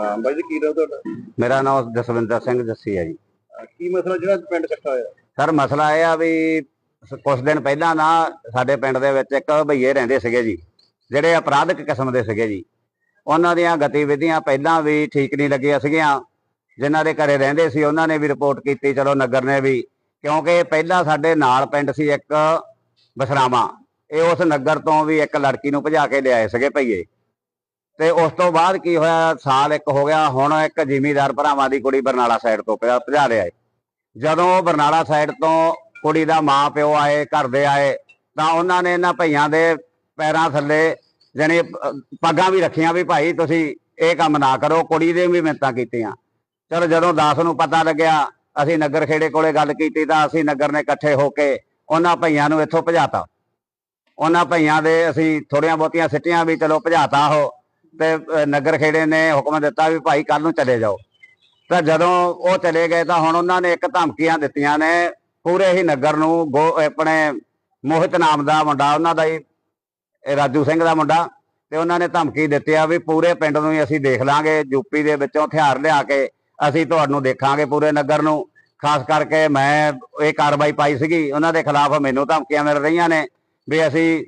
ਹਾਂ ਬਾਈ ਜੀ ਕੀ ਨਾਮ ਤੁਹਾਡਾ? ਮੇਰਾ ਨਾਮ ਜਸਵਿੰਦਰ ਸਿੰਘ ਜੱਸੀ ਹੈ ਜੀ। ਅਹ ਕੀ ਮਸਲਾ ਜਿਹੜਾ ਪਿੰਡ ਇਕੱਠਾ ਹੋਇਆ? ਸਰ ਮਸਲਾ ਇਹ ਆ ਵੀ ਸ- ਕੁਛ ਦਿਨ ਪਹਿਲਾਂ ਨਾ ਸਾਡੇ ਪਿੰਡ ਦੇ ਵਿੱਚ ਇੱਕ ਭਈਏ ਰਹਿੰਦੇ ਸੀਗੇ ਜੀ ਜਿਹੜੇ ਅਪਰਾਧਿਕ ਕਿਸਮ ਦੇ ਸੀਗੇ ਜੀ। ਉਹਨਾਂ ਦੀਆਂ ਗਤੀਵਿਧੀਆਂ ਪਹਿਲਾਂ ਵੀ ਠੀਕ ਨਹੀਂ ਲੱਗੀਆਂ ਸੀਗੀਆਂ। ਜਿਨ੍ਹਾਂ ਦੇ ਘਰੇ ਰਹਿੰਦੇ ਸੀ ਉਹਨਾਂ ਨੇ ਵੀ ਰਿਪੋਰਟ ਕੀਤੀ ਚਲੋ ਨਗਰ ਨੇ ਵੀ। ਕਿਉਂਕਿ ਪਹਿਲਾਂ ਸਾਡੇ ਨਾਲ ਪਿੰਡ ਸੀ ਇੱਕ ਬਸਰਾਵਾ। ਇਹ ਉਸ ਨਗਰ ਤੋਂ ਵੀ ਇੱਕ ਲੜਕੀ ਨੂੰ ਭਜਾ ਕੇ ਲਿਆਏ ਸੀਗੇ ਭਈਏ। ਤੇ ਉਸ ਤੋਂ ਬਾਅਦ ਕੀ ਹੋਇਆ? ਸਾਲ ਇੱਕ ਹੋ ਗਿਆ, ਹੁਣ ਇੱਕ ਜ਼ਿਮੀਦਾਰ ਭਰਾਵਾਂ ਦੀ ਕੁੜੀ ਬਰਨਾਲਾ ਸਾਈਡ ਤੋਂ ਭਜਾ ਭਜਾ ਲਿਆ ਜਦੋਂ ਉਹ ਬਰਨਾਲਾ ਸਾਈਡ ਤੋਂ ਕੁੜੀ ਦਾ ਮਾਂ ਪਿਓ ਆਏ, ਘਰ ਦੇ ਆਏ, ਤਾਂ ਉਹਨਾਂ ਨੇ ਇਹਨਾਂ ਭਈਆਂ ਦੇ ਪੈਰਾਂ ਥੱਲੇ ਜਾਣੀ ਪੱਗਾਂ ਵੀ ਰੱਖੀਆਂ ਵੀ ਭਾਈ, ਤੁਸੀਂ ਇਹ ਕੰਮ ਨਾ ਕਰੋ, ਕੁੜੀ ਦੇ ਵੀ ਮਿੰਤਾਂ ਕੀਤੀਆਂ। ਚਲੋ ਜਦੋਂ ਦਾਸ ਨੂੰ ਪਤਾ ਲੱਗਿਆ, ਅਸੀਂ ਨਗਰ ਖੇੜੇ ਕੋਲੇ ਗੱਲ ਕੀਤੀ, ਤਾਂ ਅਸੀਂ ਨਗਰ ਨੇ ਇਕੱਠੇ ਹੋ ਕੇ ਉਹਨਾਂ ਭਈਆਂ ਨੂੰ ਇੱਥੋਂ ਭਜਾਤਾ। ਉਹਨਾਂ ਭਈਆਂ ਦੇ ਅਸੀਂ ਥੋੜੀਆਂ ਬਹੁਤੀਆਂ ਸਿੱਟੀਆਂ ਵੀ, ਚਲੋ ਭਜਾਤਾ ਉਹ। ਤੇ ਨਗਰ ਖੇੜੇ ਨੇ ਹੁਕਮ ਦਿੱਤਾ ਵੀ ਭਾਈ ਕੱਲ ਨੂੰ ਚਲੇ ਜਾਓ। ਤਾਂ ਜਦੋਂ ਉਹ ਚਲੇ ਗਏ ਤਾਂ ਹੁਣ ਉਹਨਾਂ ਨੇ ਇੱਕ ਧਮਕੀਆਂ ਦਿੱਤੀਆਂ ਨੇ, ਪੂਰੇ ਹੀ ਨਗਰ ਨੂੰ ਆਪਣੇ ਮੋਹਿਤ ਨਾਮ ਦਾ ਮੁੰਡਾ, ਉਹਨਾਂ ਦਾ ਹੀ ਰਾਜੂ ਸਿੰਘ ਦਾ ਮੁੰਡਾ, ਤੇ ਉਹਨਾਂ ਨੇ ਧਮਕੀ ਦਿੱਤੀ ਆ ਵੀ ਪੂਰੇ ਪਿੰਡ ਨੂੰ ਹੀ ਅਸੀਂ ਦੇਖ ਲਾਂਗੇ ਯੂਪੀ ਦੇ ਵਿੱਚੋਂ ਹਥਿਆਰ ਲਿਆ ਕੇ ਅਸੀਂ ਤੁਹਾਨੂੰ ਦੇਖਾਂਗੇ ਪੂਰੇ ਨਗਰ ਨੂੰ। ਖਾਸ ਕਰਕੇ ਮੈਂ ਇਹ ਕਾਰਵਾਈ ਪਾਈ ਸੀਗੀ, ਉਹਨਾਂ ਦੇ ਖਿਲਾਫ ਮੈਨੂੰ ਧਮਕੀਆਂ ਮਿਲ ਰਹੀਆਂ ਨੇ ਵੀ ਅਸੀਂ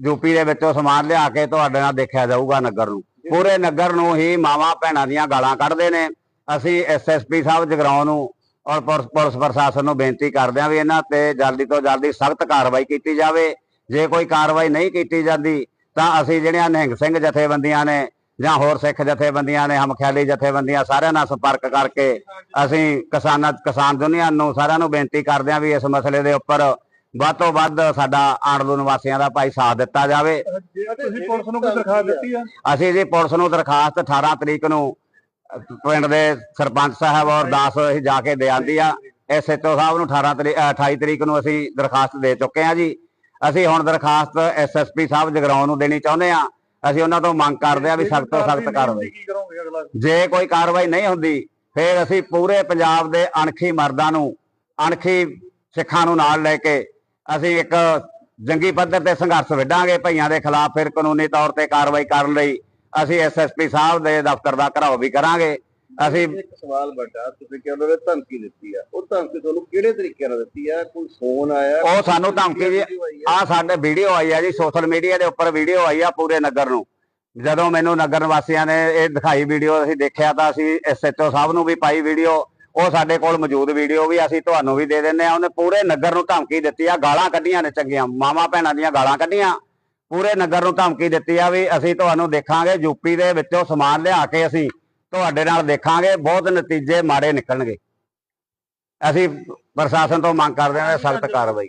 ਯੂਪੀ ਦੇ ਵਿੱਚੋਂ ਸਮਾਨ ਲਿਆ ਕੇ ਤੁਹਾਡੇ ਨਾਲ ਦੇਖਿਆ ਜਾਊਗਾ ਨਗਰ ਨੂੰ। ਪੂਰੇ ਨਗਰ ਨੂੰ ਹੀ ਮਾਵਾਂ ਭੈਣਾਂ ਦੀਆਂ ਗਾਲਾਂ ਕੱਢਦੇ ਨੇ। ਅਸੀਂ ਐਸਐਸਪੀ ਸਾਹਿਬ ਜਗਰਾਉਂ ਨੂੰ ਔਰ ਪੁਲਿਸ ਪ੍ਰਸ਼ਾਸਨ ਨੂੰ ਬੇਨਤੀ ਕਰਦੇ ਹਾਂ ਵੀ ਇਹਨਾਂ ਤੇ ਜਲਦੀ ਤੋਂ ਜਲਦੀ ਸਖਤ ਕਾਰਵਾਈ ਕੀਤੀ ਜਾਵੇ। ਜੇ ਕੋਈ ਕਾਰਵਾਈ ਨਹੀਂ ਕੀਤੀ ਜਾਂਦੀ, ਤਾਂ ਅਸੀਂ ਜਿਹੜੀਆਂ ਨਿਹੰਗ ਸਿੰਘ ਜਥੇਬੰਦੀਆਂ ਨੇ ਜਾਂ ਹੋਰ ਸਿੱਖ ਜਥੇਬੰਦੀਆਂ ਨੇ, ਹਮਖਿਆਲੀ ਜਥੇਬੰਦੀਆਂ, ਸਾਰਿਆਂ ਨਾਲ ਸੰਪਰਕ ਕਰਕੇ ਅਸੀਂ ਕਿਸਾਨਾਂ ਕਿਸਾਨ ਦੁਨੀਆ ਨੂੰ ਸਾਰਿਆਂ ਨੂੰ ਬੇਨਤੀ ਕਰਦੇ ਹਾਂ ਵੀ ਇਸ ਮਸਲੇ ਦੇ ਉੱਪਰ ਵੱਧ ਤੋਂ ਵੱਧ ਸਾਡਾ ਆਂਡਲੂ ਨਿਵਾਸੀਆਂ ਦਾ ਭਾਈ ਸਾਥ ਦਿੱਤਾ ਜਾਵੇ। ਤੁਸੀਂ ਪੁਲਿਸ ਨੂੰ ਕੋਈ ਦਰਖਾਸਤ ਦਿੱਤੀ ਆ? ਅਸੀਂ ਜੀ ਪੁਲਿਸ ਨੂੰ ਦਰਖਾਸਤ 18 ਤਰੀਕ ਨੂੰ ਪਿੰਡ ਦੇ ਸਰਪੰਚ ਸਾਹਿਬ ਔਰ 10 ਅਸੀਂ ਜਾ ਕੇ ਦੇ ਆਂਦੀ ਆ। ਐਸਐਚਓ ਸਾਹਿਬ ਨੂੰ 18 ਤਰੀਕ 28 ਤਰੀਕ ਨੂੰ ਅਸੀਂ ਦਰਖਾਸਤ ਦੇ ਚੁੱਕੇ ਆ ਜੀ। ਅਸੀਂ ਹੁਣ ਦਰਖਾਸਤ ਐਸਐਸਪੀ ਸਾਹਿਬ ਜਗਰਾਉਂ ਨੂੰ ਦੇਣੀ ਚਾਹੁੰਦੇ ਆ। ਅਸੀਂ ਉਹਨਾਂ ਤੋਂ ਮੰਗ ਕਰਦੇ ਆ ਵੀ ਸਖਤ ਤੋਂ ਸਖਤ ਕਾਰਵਾਈ ਜੇ ਕੋਈ ਕਾਰਵਾਈ ਨਹੀਂ ਹੁੰਦੀ ਫਿਰ ਅਸੀਂ ਪੂਰੇ ਪੰਜਾਬ ਦੇ ਅਣਖੀ ਮਰਦਾਂ ਨੂੰ ਅਣਖੀ ਸਿੱਖਾਂ ਨੂੰ ਨਾਲ ਲੈ ਕੇ ਅਸੀਂ ਇੱਕ ਜੰਗੀ ਪੱਧਰ ਤੇ ਸੰਘਰਸ਼ ਵਿੱਢਾਂਗੇ ਭਈਆਂ ਦੇ ਖਿਲਾਫ ਫਿਰ ਕਾਨੂੰਨੀ ਤੌਰ ਤੇ ਕਾਰਵਾਈ ਕਰਨ ਲਈ ਅਸੀਂ ਐਸਐਸਪੀ ਸਾਹਿਬ ਦੇ ਦਫ਼ਤਰ ਦਾ ਘਰਾਓ ਵੀ ਕਰਾਂਗੇ। ਅਸੀਂ ਇੱਕ ਸਵਾਲ ਵੱਡਾ ਤੁਸੀਂ ਕਿ ਉਹਨਾਂ ਨੇ ਧਮਕੀ ਦਿੱਤੀ ਆ। ਉਹ ਧਮਕੀ ਤੁਹਾਨੂੰ ਕਿਹੜੇ ਤਰੀਕੇ ਨਾਲ ਦਿੱਤੀ ਆ? ਕੋਈ ਫੋਨ ਆਇਆ? ਉਹ ਸਾਨੂੰ ਧਮਕੀ ਜੀ ਆ? ਸਾਡੇ ਵੀਡੀਓ ਆਈ ਆ ਜੀ ਸੋਸ਼ਲ ਮੀਡੀਆ ਦੇ ਉੱਪਰ ਵੀਡੀਓ ਆਈ ਆ ਪੂਰੇ ਨਗਰ ਨੂੰ। ਜਦੋਂ ਮੈਨੂੰ ਨਗਰ ਨਿਵਾਸੀਆਂ ਨੇ ਇਹ ਦਿਖਾਈ ਵੀਡੀਓ ਅਸੀਂ ਦੇਖਿਆ ਤਾਂ ਅਸੀਂ ਐਸਐਚਓ ਸਾਹਿਬ ਨੂੰ ਵੀ ਪਾਈ ਵੀਡੀਓ। ਉਹ ਸਾਡੇ ਕੋਲ ਮੌਜੂਦ ਵੀਡੀਓ ਵੀ ਅਸੀਂ ਤੁਹਾਨੂੰ ਵੀ ਦੇ ਦਿੰਨੇ ਆ ਉਹਨੇ ਪੂਰੇ ਨਗਰ ਨੂੰ ਧਮਕੀ ਦਿੱਤੀ ਆ, ਗਾਲਾਂ ਕੱਢੀਆਂ ਨੇ ਚੰਗੀਆਂ। ਮਾਮਾ ਭੈਣਾਂ ਦੀਆਂ ਗਾਲਾਂ ਕੱਢੀਆਂ। ਪੂਰੇ ਨਗਰ ਨੂੰ ਧਮਕੀ ਦਿੱਤੀ ਆ ਵੀ ਅਸੀਂ ਤੁਹਾਨੂੰ ਦੇਖਾਂਗੇ ਯੂਪੀ ਦੇ ਵਿੱਚੋਂ ਸਮਾਨ ਲਿਆ ਕੇ ਅਸੀਂ ਤੁਹਾਡੇ ਨਾਲ ਦੇਖਾਂਗੇ। ਬਹੁਤ ਨਤੀਜੇ ਮਾੜੇ ਨਿਕਲਣਗੇ। ਅਸੀਂ ਪ੍ਰਸ਼ਾਸਨ ਤੋਂ ਮੰਗ ਕਰਦੇ ਹਾਂ, ਸਖਤ ਕਾਰਵਾਈ